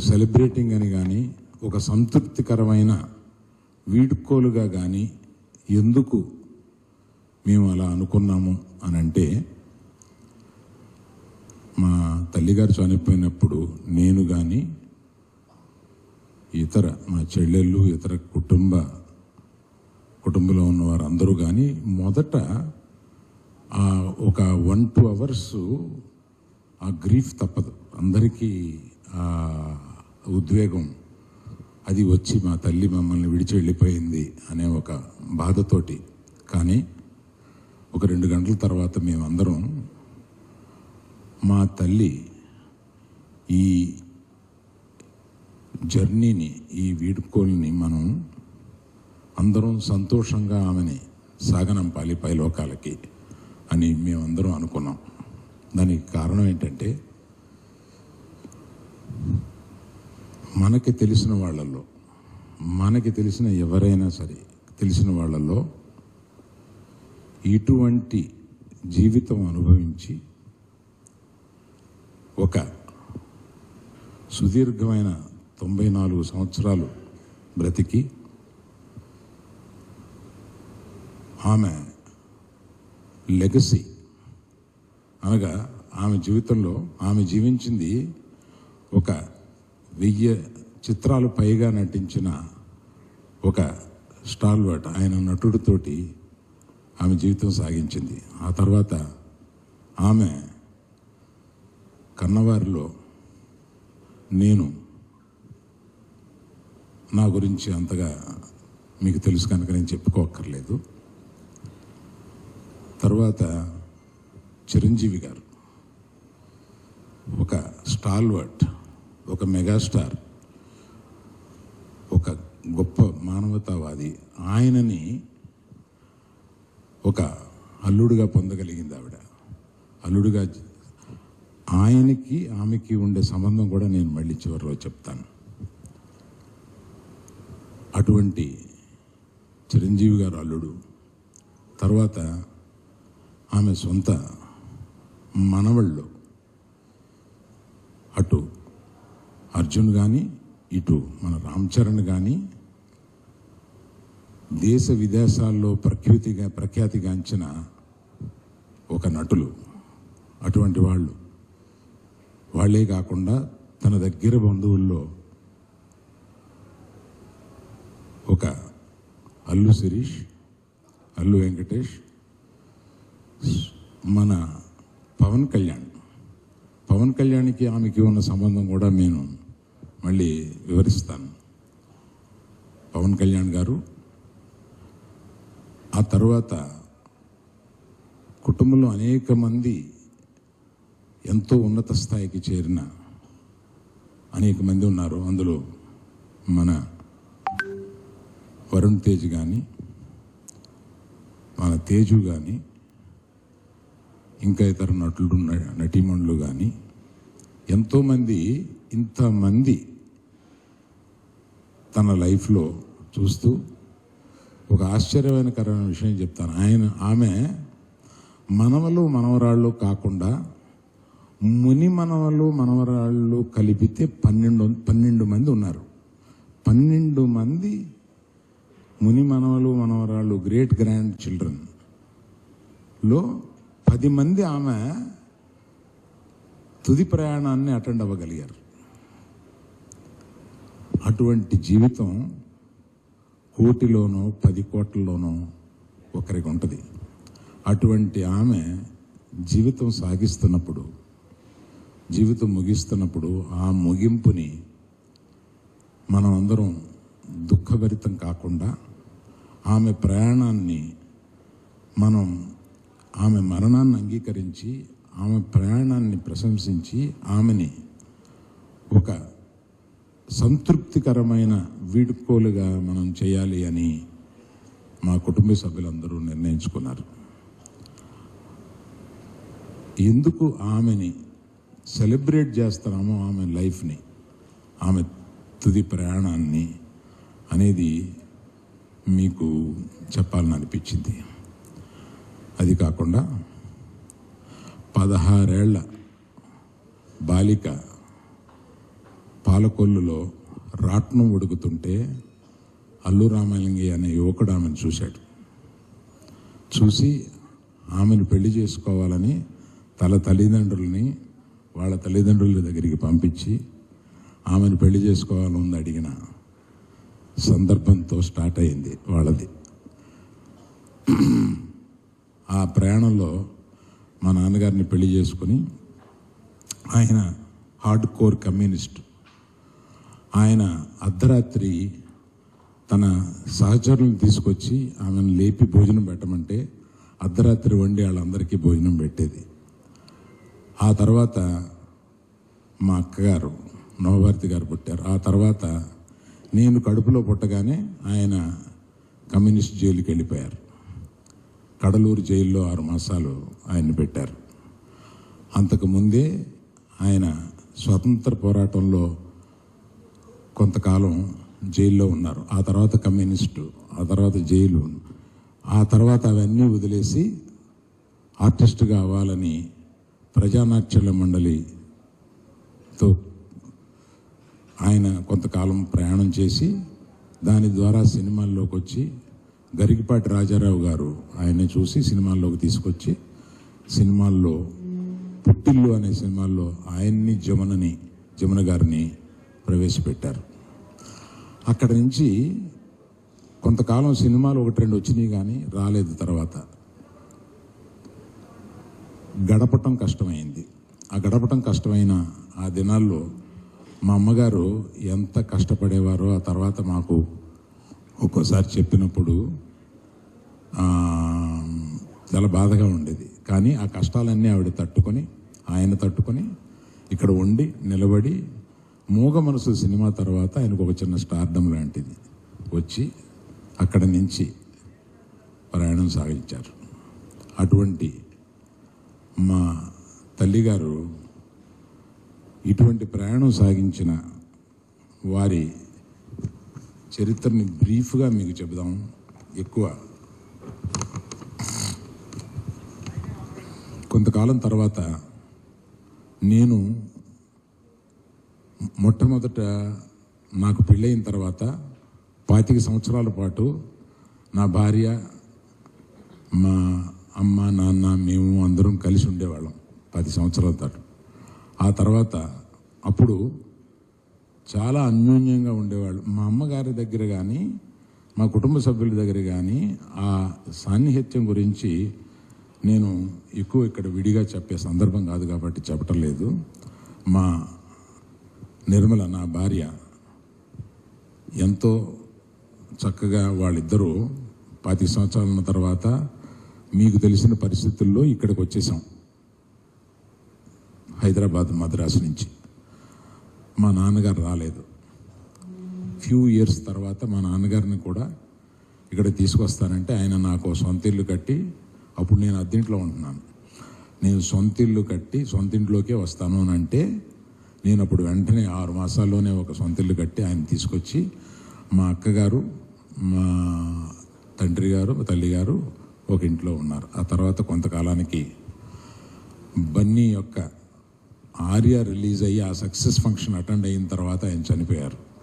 Celebrating అని కానీ ఒక సంతృప్తికరమైన వీడుకోలుగా కానీ ఎందుకు మేము అలా అనుకున్నాము అని అంటే మా తల్లిగారు చనిపోయినప్పుడు నేను కానీ ఇతర మా చెల్లెళ్ళు ఇతర కుటుంబ కుటుంబంలో ఉన్న వారందరూ కానీ మొదట ఆ ఒక వన్ టూ అవర్స్ ఆ గ్రీఫ్ తప్పదు. అందరికీ ఆ ఉద్వేగం. అది వచ్చి మా తల్లి మమ్మల్ని విడిచి వెళ్ళిపోయింది అనే ఒక బాధతోటి. కానీ ఒక రెండు గంటల తర్వాత మేమందరం మా తల్లి ఈ జర్నీని ఈ వీడుకోల్ని మనం అందరం సంతోషంగా ఆమెని సాగనంపాలి పైలోకాలకి అని మేమందరం అనుకున్నాం. దానికి కారణం ఏంటంటే మనకి తెలిసిన వాళ్ళల్లో మనకి తెలిసిన ఎవరైనా సరే తెలిసిన వాళ్ళల్లో ఇటువంటి జీవితం అనుభవించి ఒక సుదీర్ఘమైన తొంభై నాలుగు సంవత్సరాలు బ్రతికి ఆమె లెగసీ అనగా ఆమె జీవితంలో ఆమె జీవించింది ఒక వెయ్యి చిత్రాలు పైగా నటించిన ఒక స్టాల్వర్ట్ ఆయన నటుడితోటి ఆమె జీవితం సాగించింది. ఆ తర్వాత ఆమె కన్నవారిలో నేను నా గురించి అంతగా మీకు తెలుసు కనుక నేను చెప్పుకోక్కర్లేదు. తర్వాత చిరంజీవి గారు ఒక స్టాల్వర్ట్ ఒక మెగాస్టార్ ఒక గొప్ప మానవతావాది ఆయనని ఒక అల్లుడుగా పొందగలిగింది ఆవిడ. అల్లుడుగా ఆయనకి ఆమెకి ఉండే సంబంధం కూడా నేను మళ్ళీ చివరిలో చెప్తాను. అటువంటి చిరంజీవి గారు అల్లుడు తర్వాత ఆమె సొంత మనవళ్ళు అటు అర్జున్ కానీ ఇటు మన రామ్ చరణ్ కానీ దేశ విదేశాల్లో ప్రకృతిగా ప్రఖ్యాతిగాంచిన ఒక నటులు. అటువంటి వాళ్ళు. వాళ్ళే కాకుండా తన దగ్గర బంధువుల్లో ఒక అల్లు శిరీష్ అల్లు వెంకటేష్ మన పవన్ కళ్యాణ్. పవన్ కళ్యాణ్కి ఆమెకి ఉన్న సంబంధం కూడా నేను మళ్ళీ వివరిస్తాను. పవన్ కళ్యాణ్ గారు ఆ తర్వాత కుటుంబంలో అనేక మంది ఎంతో ఉన్నత స్థాయికి చేరిన అనేక మంది ఉన్నారు. అందులో మన వరుణ్ తేజ్ కానీ మన తేజు కానీ ఇంకా ఇతర నటులు న- నటీమణులు కానీ ఎంతోమంది ఇంతమంది తన లైఫ్లో చూస్తూ ఒక ఆశ్చర్యకరమైన విషయం చెప్తాను. ఆయన ఆమె మనవలు మనవరాళ్ళు కాకుండా ముని మనవలు మనవరాళ్ళు కలిపితే పన్నెండు పన్నెండు మంది ఉన్నారు. పన్నెండు మంది ముని మనవలు మనవరాళ్ళు గ్రేట్ గ్రాండ్ చిల్డ్రన్లో పది మంది ఆమె తుది ప్రయాణాన్ని అటెండ్ అవ్వగలిగారు. అటువంటి జీవితం కోటిలోనో పది కోట్లలోనో ఒకరికి ఉంటుంది అటువంటి ఆమె జీవితం సాగిస్తున్నప్పుడు జీవితం ముగిస్తున్నప్పుడు ఆ ముగింపుని మనం అందరం దుఃఖభరితం కాకుండా ఆమె ప్రయాణాన్ని మనం ఆమె మరణాన్ని అంగీకరించి ఆమె ప్రయాణాన్ని ప్రశంసించి ఆమెని ఒక సంతృప్తికరమైన వీడుకోలుగా మనం చేయాలి అని మా కుటుంబ సభ్యులందరూ నిర్ణయించుకున్నారు. ఎందుకు ఆమెని సెలబ్రేట్ చేస్తున్నామో ఆమె లైఫ్ని ఆమె తుది ప్రయాణాన్ని అనేది మీకు చెప్పాలని అనిపించింది. అది కాకుండా పదహారేళ్ళ బాలిక పాలకొల్లులో రాట్నం ఉడుకుతుంటే అల్లు రామలింగి అనే యువకుడు ఆమెను చూశాడు. చూసి ఆమెను పెళ్ళి చేసుకోవాలని తల తల్లిదండ్రుల్ని వాళ్ళ తల్లిదండ్రుల దగ్గరికి పంపించి ఆమెను పెళ్ళి చేసుకోవాలని అడిగిన సందర్భంతో స్టార్ట్ అయింది వాళ్ళది. ఆ ప్రయాణంలో మా నాన్నగారిని పెళ్ళి చేసుకుని ఆయన హార్డ్ కోర్ కమ్యూనిస్ట్ ఆయన అర్ధరాత్రి తన సహచరులను తీసుకొచ్చి ఆమెను లేపి భోజనం పెట్టమంటే అర్ధరాత్రి వండి వాళ్ళందరికీ భోజనం పెట్టేది. ఆ తర్వాత మా అక్కగారు నవభారతి గారు పుట్టారు. ఆ తర్వాత నేను కడుపులో పుట్టగానే ఆయన కమ్యూనిస్ట్ జైలుకి వెళ్ళిపోయారు. కడలూరు జైల్లో ఆరు మాసాలు ఆయన్ని పెట్టారు. అంతకు ముందే ఆయన స్వతంత్ర పోరాటంలో కొంతకాలం జైల్లో ఉన్నారు. ఆ తర్వాత కమ్యూనిస్టు ఆ తర్వాత జైలు. ఆ తర్వాత అవన్నీ వదిలేసి ఆర్టిస్ట్గా అవ్వాలని ప్రజానాట్యుల మండలితో ఆయన కొంతకాలం ప్రయాణం చేసి దాని ద్వారా సినిమాల్లోకి వచ్చి గరికిపాటి రాజారావు గారు ఆయన్ని చూసి సినిమాల్లోకి తీసుకొచ్చి సినిమాల్లో పుట్టిల్లు అనే సినిమాల్లో ఆయన్ని జమునని జమున గారిని ప్రవేశపెట్టారు. అక్కడి నుంచి కొంతకాలం సినిమాలు ఒకటి రెండు వచ్చినాయి కానీ రాలేదు తర్వాత. గడపటం కష్టమైంది. ఆ గడపటం కష్టమైన ఆ దినాల్లో మా అమ్మగారు ఎంత కష్టపడేవారో ఆ తర్వాత మాకు ఒక్కోసారి చెప్పినప్పుడు చాలా బాధగా ఉండేది. కానీ ఆ కష్టాలన్నీ ఆవిడ తట్టుకొని ఆయన తట్టుకొని ఇక్కడ ఉండి నిలబడి మూగ మనసు సినిమా తర్వాత ఆయనకు ఒక చిన్న స్టార్డం లాంటిది. వచ్చి అక్కడ నుంచి ప్రయాణం సాగించారు. అటువంటి మా తల్లిగారు ఇటువంటి ప్రయాణం సాగించిన వారి చరిత్రని బ్రీఫ్గా మీకు చెబుదాం. ఎక్కువ కొంతకాలం తర్వాత నేను మొట్టమొదట నాకు పెళ్ళయిన తర్వాత పాతిక సంవత్సరాల పాటు నా భార్య మా అమ్మ నాన్న మేము అందరం కలిసి ఉండేవాళ్ళం పది సంవత్సరాల పాటు ఆ తర్వాత అప్పుడు చాలా అన్యోన్యంగా ఉండేవాళ్ళు. మా అమ్మగారి దగ్గర కానీ మా కుటుంబ సభ్యుల దగ్గర కానీ ఆ సాన్నిహిత్యం గురించి నేను ఎక్కువ ఇక్కడ విడిగా చెప్పే సందర్భం కాదు కాబట్టి చెప్పటం లేదు. మా నిర్మల నా భార్య ఎంతో చక్కగా వాళ్ళిద్దరూ పాతి సంవత్సరాల తర్వాత మీకు తెలిసిన పరిస్థితుల్లో ఇక్కడికి వచ్చేసాం హైదరాబాద్ మద్రాసు నుంచి. మా నాన్నగారు రాలేదు. ఫ్యూ ఇయర్స్ తర్వాత మా నాన్నగారిని కూడా ఇక్కడ తీసుకొస్తానంటే ఆయన నాకు సొంత ఇల్లు కట్టి అప్పుడు నేను అద్దెంట్లో ఉంటున్నాను. నేను సొంత ఇల్లు కట్టి సొంత ఇంట్లోకే వస్తాను అని అంటే నేను అప్పుడు వెంటనే ఆరు మాసాల్లోనే ఒక సొంత ఇల్లు కట్టి ఆయన తీసుకొచ్చి మా అక్కగారు మా తండ్రి గారు తల్లి గారు ఒక ఇంట్లో ఉన్నారు. ఆ తర్వాత కొంతకాలానికి బన్నీ యొక్క ఆర్య రిలీజ్ అయ్యి ఆ సక్సెస్ ఫంక్షన్ అటెండ్ అయిన తర్వాత ఆయన చనిపోయారు.